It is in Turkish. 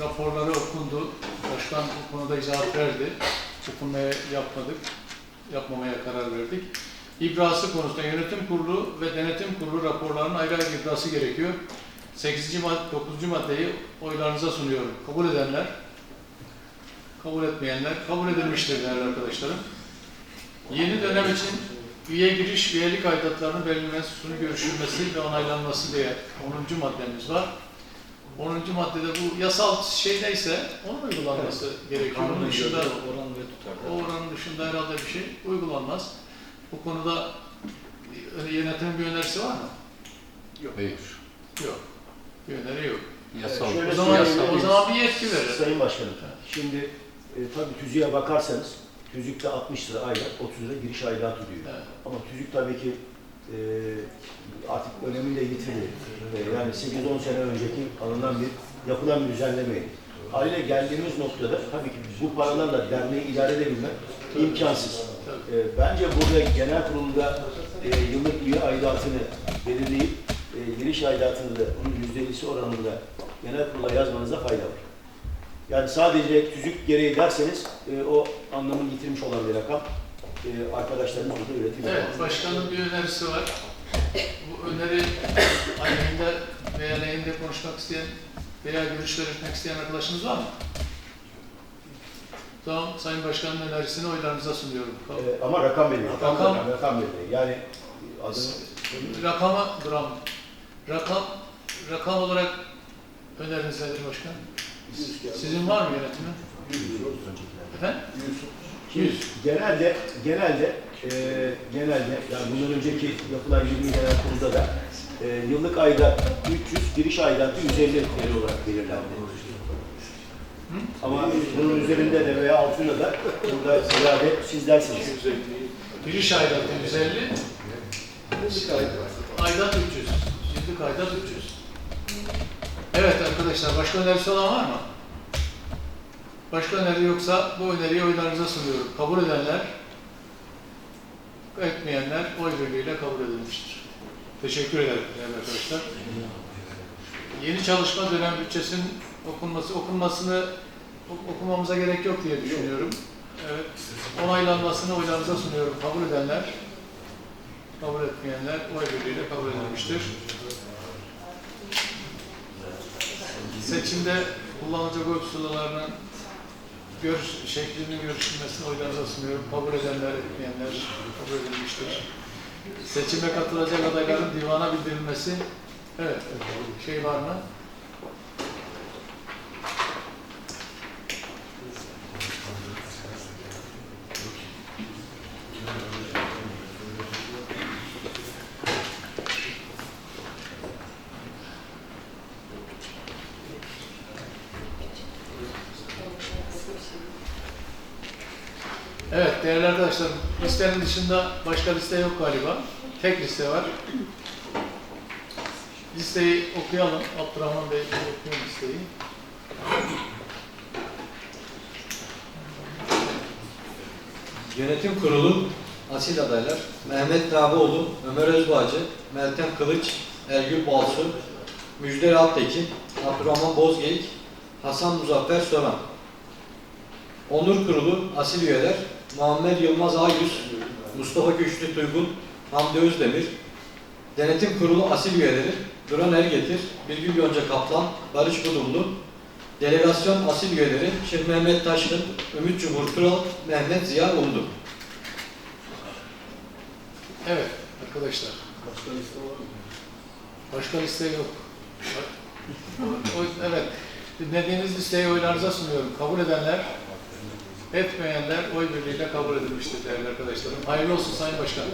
raporları okundu. Başkan bu konuda izahat verdi. Okunmaya yapmadık. Yapmamaya karar verdik. İbrası konusunda yönetim kurulu ve denetim kurulu raporlarının ayrı ayrı ibrası gerekiyor. 8. madde, 9. maddeyi oylarınıza sunuyorum. Kabul edenler, kabul etmeyenler kabul edilmiştir değerli arkadaşlarım. Yeni dönem için üye giriş, üyelik aidatlarının verilmesi, sunu görüşülmesi ve onaylanması diye 10. maddemiz var. 10. maddede bu yasal şey neyse onun uygulanması gerekiyor. Onun dışında, oran ve tutar. o oranın dışında herhalde bir şey uygulanmaz. Bu konuda e, yönetimin bir önerisi var mı? Hayır. Yok. Bir öneri yok. Yasal. Şöyle O zaman, söyleyebilir o zaman bir yetki verir. Sayın Başkanım, şimdi e, tabii tüzüğe bakarsanız tüzükte 60 lira aylık, 30 lira giriş aidatı diyor. Evet. Ama tüzük tabii ki e, artık önemini de yitirdi. E, yani 8-10 sene önceki alınan bir, yapılan bir düzenlemeydi. Haliyle geldiğimiz noktada tabii ki bu paralarla derneği idare edebilmek imkansız. E, bence burada genel kurulda yıllık üye aidatını belirleyip giriş aidatını da onun %50'si oranında genel kurula yazmanızda fayda var. Yani sadece tüzük gereği derseniz e, o anlamını yitirmiş olan bir rakam. E, arkadaşlarımız burada üretim Evet, yapamaz. başkanın bir önerisi var. Bu öneri aleyhinde veya lehinde konuşmak isteyen veya görüş belirtmek isteyen arkadaşınız var mı? Tamam, Sayın Başkan'ın önerisini oylarınıza sunuyorum. E, ama rakam belli. Rakam, Rakam- rakam, rakam belli. Yani adını Rakama gram. Rakam, rakam olarak öneriniz nedir başkan? Sizin var mı yönetimin? Efendim? Şimdi genelde genelde e, genelde yani bundan önceki yapılan 20 genel kurulda da e, yıllık aidat 300, giriş aidatı 150 TL olarak belirlendi. Ama bunun üzerinde de veya altında da burada ziyade siz dersiniz. Giriş aidatı 150, aidat 300. Yıllık aidat 300. Evet arkadaşlar, başka önerisi olan var mı? Başka öneri yoksa bu öneriyi oylarınıza sunuyorum. Kabul edenler, etmeyenler oy birliğiyle kabul edilmiştir. Teşekkür ederim değerli arkadaşlar. Yeni çalışma dönem bütçesinin okunması, okunmasını ok- okumamıza gerek yok diye düşünüyorum. Evet. Onaylanmasını oylarınıza sunuyorum. Kabul edenler, kabul etmeyenler oy birliğiyle kabul edilmiştir. Seçimde kullanılacak oy pusulalarının görüş, şeklinin görüşülmesini oylarınıza sunuyorum. Kabul edenler, etmeyenler kabul edilmiştir. Seçime katılacak adayların divana bildirilmesi. Evet, şey var mı? Evet değerli arkadaşlar, listenin dışında başka liste yok galiba. Tek liste var. Listeyi okuyalım. Abdurrahman Bey okuyor listeyi. Yönetim Kurulu asil adaylar Mehmet Rabioğlu, Ömer Özbağcı, Meltem Kılıç, Ergül Balsu, Müjder Altekin, Abdurrahman Bozgeyik, Hasan Muzaffer Soran. Onur Kurulu asil üyeler Muammer Yılmaz Ağyüz, Mustafa Güçlü Tuygun, Hamdi Özdemir. Denetim Kurulu asil üyeleri Duran Ergetir, Birgül Yonca Kaplan, Barış Budumlu, Delegasyon asil üyeleri Şeyh Mehmet Taşkın, Ümit Cumhur Kural, Mehmet Ziya Umdu. Evet arkadaşlar. Başka liste yok. O, evet. Dinlediğiniz listeyi oylarınıza sunuyorum. Kabul edenler, etmeyenler oy birliğiyle kabul edilmiştir değerli arkadaşlarım. Hayırlı olsun Sayın Başkan.